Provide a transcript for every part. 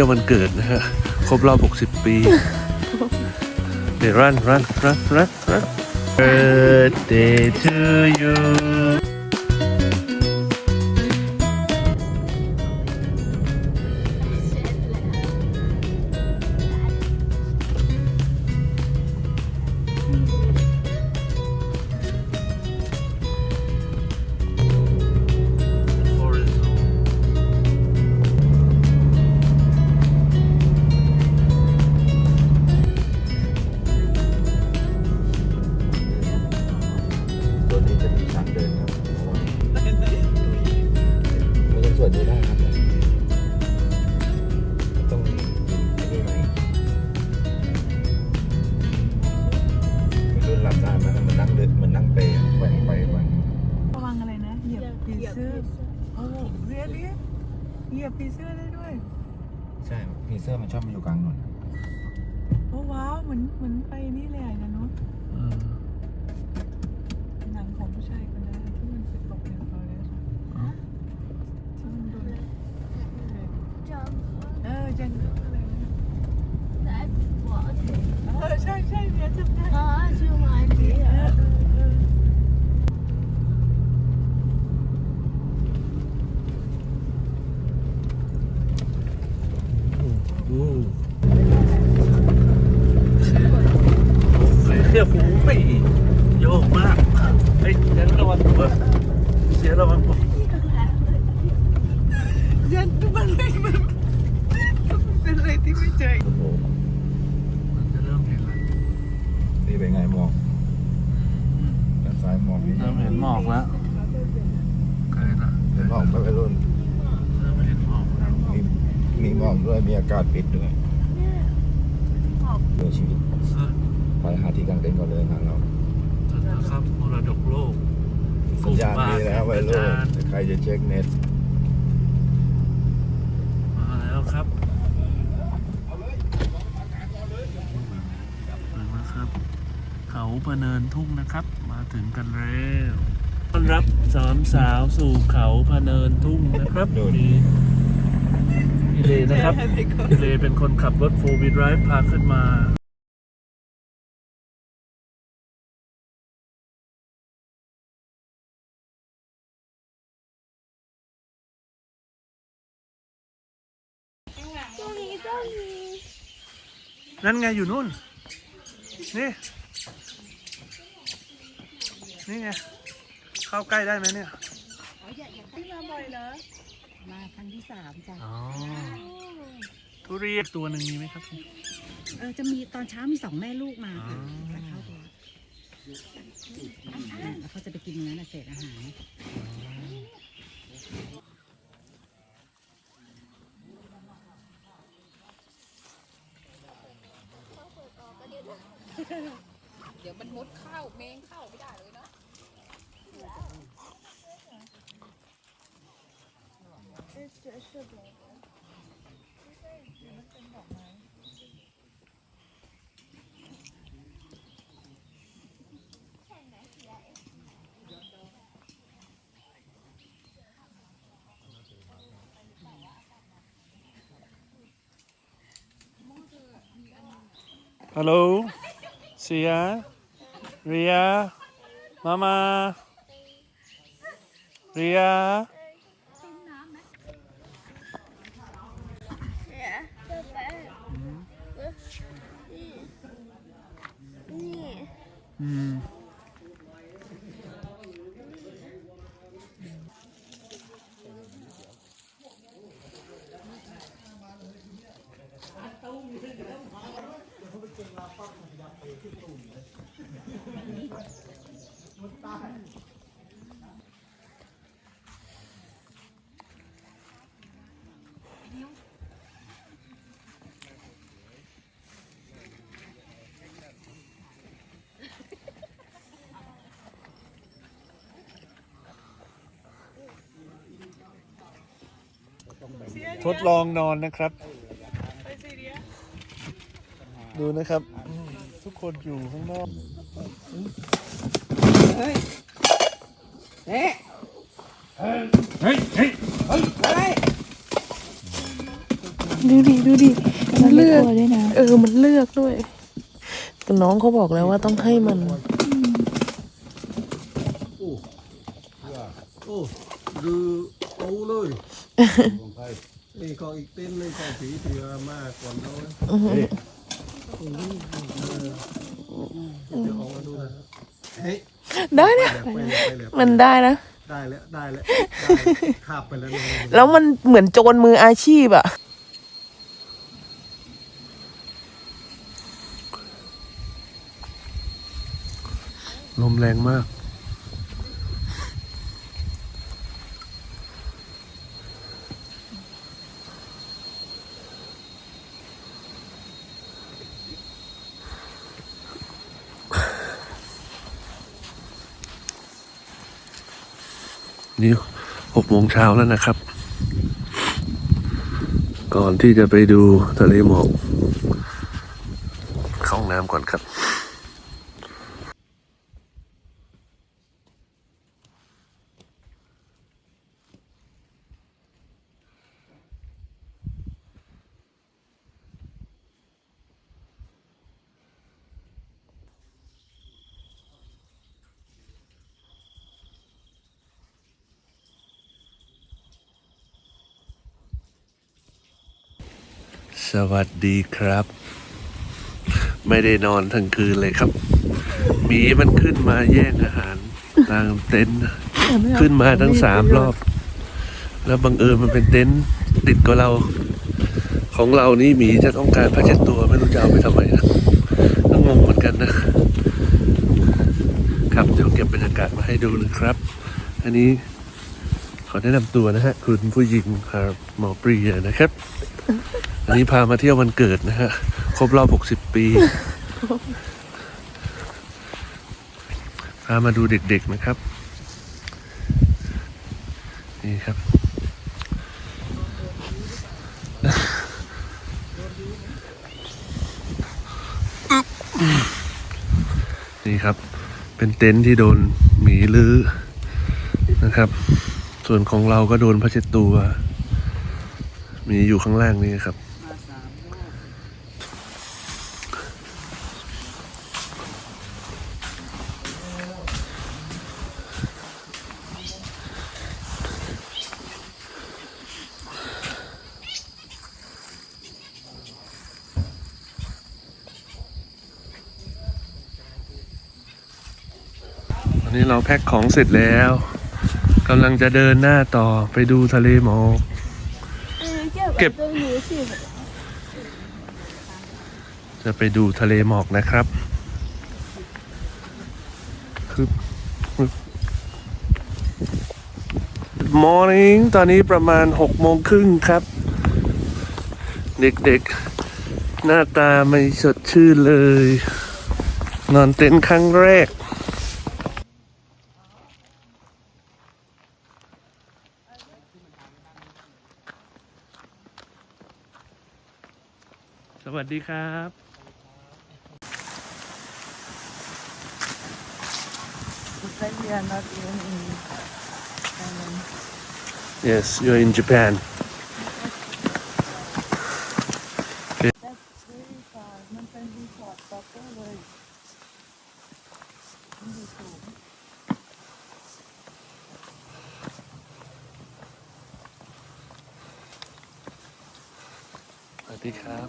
ที่ยววันเกิดนะฮะ ครบรอบ 60 ปี เดี๋ยวรันรันรันรันรัน Birthday to you เรียลี่เหยียบผีเสื้อได้ด้วย ใช่ ผีเสื้อมันชอบมาอยู่กลางถนนโอ้ว้าวเหมือนเหมือนไปนี่เลยอะนะเนาะหนังของผู้ชายคนนั้นที่มันไปตกในฟลอเรสอะที่มันโดนเออจังก็อะไรนะเออใช่ใช่เนี่ยจำได้เออเออเออ อืมเสียหูไปโยกมากเฮ้ยเดี๋ยวระวังตัวเสียระวังตัว ยันมันไม่มันมันเป็นอะไรที่ไม่เจอ โอ้โห มันจะเริ่มเห็นแล้ว นี่เป็นไงหมอกด้านซ้ายหมอกนี่ เริ่มเห็นหมอกแล้วใกล้ละเห็นหมอกไปรุ่นเริ่มเห็นหมอกแล้วมีมีหมอกด้วยมีอากาศปิดด้วยเพื่อชีวิตอะไปหาที่กางเต็นท์ก่อนเลยงานเราถึงแล้วครับมรดกโลกสัญญาณดีแล้ววัยรุ่นอาจารย์แต่ใครจะเช็คเน็ตมาแล้วครับถึงแล้วครับ เขาพะเนินทุ่งนะครับมา ถึงกันแล้วต้อนรับสามสาวสู่เขาพะเนินทุ่งนะครับ นี่พี่เลนะครับพี่เลเป็นคนขับรถโฟร์วีด i v e พาขึ้นมาตรงนี้ก็มีนั่นไงอยู่นู่น นี่ นี่ไง เข้าใกล้ได้ไหมเนี่ยมาบ่อยเหรอ มาครั้งที่สามจ้ะอ๋อ ทุเรียนตัวหนึ่งมีไหมครับ เออจะมีตอนเช้ามีสองแม่ลูกมาค่ะอ๋อจะเข้าตัวแล้วเขาจะไปกินเนื้อนะเศษอาหาร เดี๋ยวมันมุดเข้าเมงเข้าไม่ได้เลยเนาะ ฮัลโห ลเสียเรีย มามาเรีย นี่ อืม ท ดลองนอนนะครับไปซีเรียดูนะครับอืมทุกคนอยู่ข้างนอกเดูดิดูดิมันเลือกกลัวด้วยนะเออมันเลือกด้วยแต่น้องเขาบอกแล้วว่าต้องให้มัน โอ้ดูโอ้เลยของไทย นี่ก็อีกเต้นหนึงของผีเสือมากก่อนเขานะเดี๋ยวออกมาดูนะเฮ้ยได้นะไปแล้วไปแล้วมันได้นะ ได้แล้วได้แล้วขับไปแล้วเนี่ยแล้วมันเหมือนโจรมืออาชีพอะลมแรงมาก นี่หกโมงเช้าแล้วนะครับ ก่อนที่จะไปดูทะเลหมอกเข้าห้องน้ำก่อนครับ สวัสดีครับ ไม่ได้นอนทั้งคืนเลยครับหมีมันขึ้นมาแย่งอาหารตามเต็นท์ขึ้นมาทั้งสามรอบ แล้วบังเอิญมันเป็นเต็นท์ติดกับเรา ของเรานี่หมีจะต้องการผ้าเช็ดตัวไม่รู้จะเอาไปทำไมนะก็งงเหมือนกันนะ ครับเดี๋ยวเก็บบรรยากาศมาให้ดูนะครับ อันนี้ขอ แนะนำตัวนะฮะ คุณผู้หญิงครับหมอปรีนะครับ อันนี้พามาเที่ยววันเกิดนะฮะ ครบรอบ 60 ปี พามาดูเด็กๆนะครับ นี่ครับ นี่ครับ เป็นเต็นท์ที่โดนหมีลื้อนะครับ ส่วนของเราก็โดนพัชเช็ดตัว มีอยู่ข้างล่างนี่ครับวันนี้เราแพ็คของเสร็จแล้ว กำลังจะเดินหน้าต่อไปดูทะเลหมอกเก็บจะไปดูทะเลหมอกนะครับคือ Morning ตอนนี้ประมาณหกโมงครึ่งครับ เด็กๆ หน้าตาไม่สดชื่นเลย นอนเต็นท์ครั้งแรก วัสดีครับ We are not even in Thailand. Yes you're in Japan That's very far มันเป็นรีสอร์ทป๊อปเปอร์เลยมันอยู่สูง สวัส ดีครับ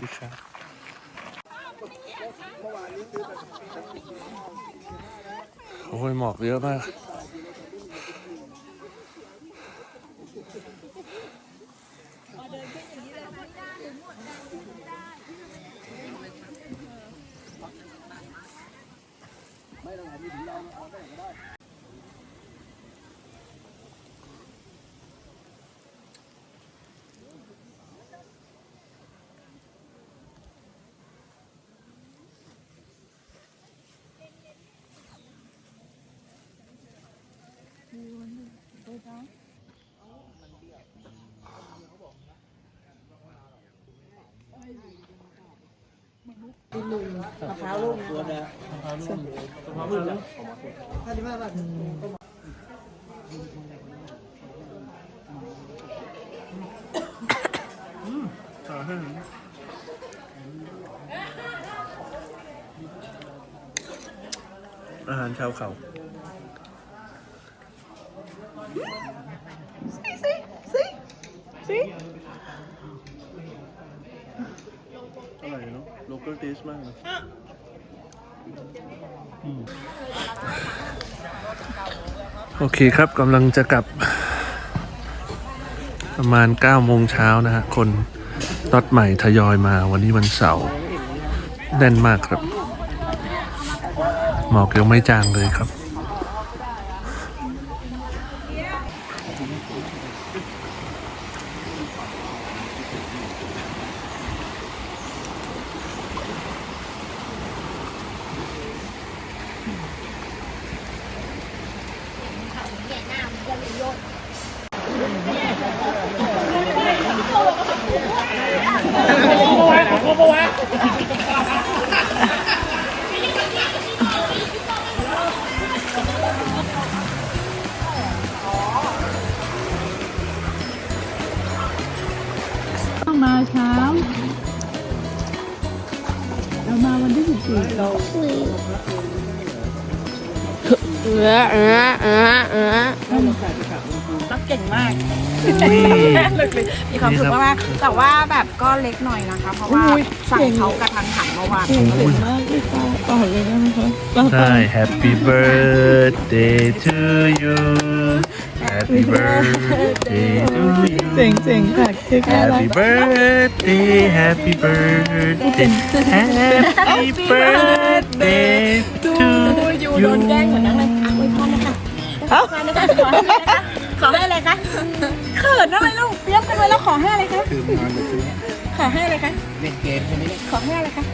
ดีครับโอ้ยหมอกเยอะมาก ไม่ต้องหาที่ถึงเราเอาได้ก็ได้ มะพร้าวลูกตัวนะมะพร้าวลูกมะพร้าวลูกแล้วอืมอให้หนึ่งอาหารชาวเขาอร่อย เนาะ local taste มากเลยโอเคครับกำลังจะกลับ ประมาณ9โมงเช้านะฮะ คนรถใหม่ทยอยมาวันนี้วันเสาร์แน่นมากครับ หมอกยังไม่จางเลยครับ ปะวะ เออเออเออเออรับเก่งมากมีความสุขมากๆแต่ว่าแบบก็เล็กหน่อยนะคะ เพราะว่าสั่งเขากระทันหันเมื่อวานเก่งมากเลยค่ะต่อเลยได้ไหมคะใช่ Happy birthday to you Happy birthday to you เจ๋งเจ๋งค่ะเค้กน่ารั Happy ก birthday Happy birthday Happy birthday to ยู โดนแกล้งเหมือนนั้นเลยอะอวยพรนะคะอวยพรนะคะ ขอให้อะไรคะ เขินอะไรลูกเตรียมกันไว้แล้วขอให้อะไรคะขอให้อะไรคะ เล่นเกมใช่ไหมขอให้อะไรคะ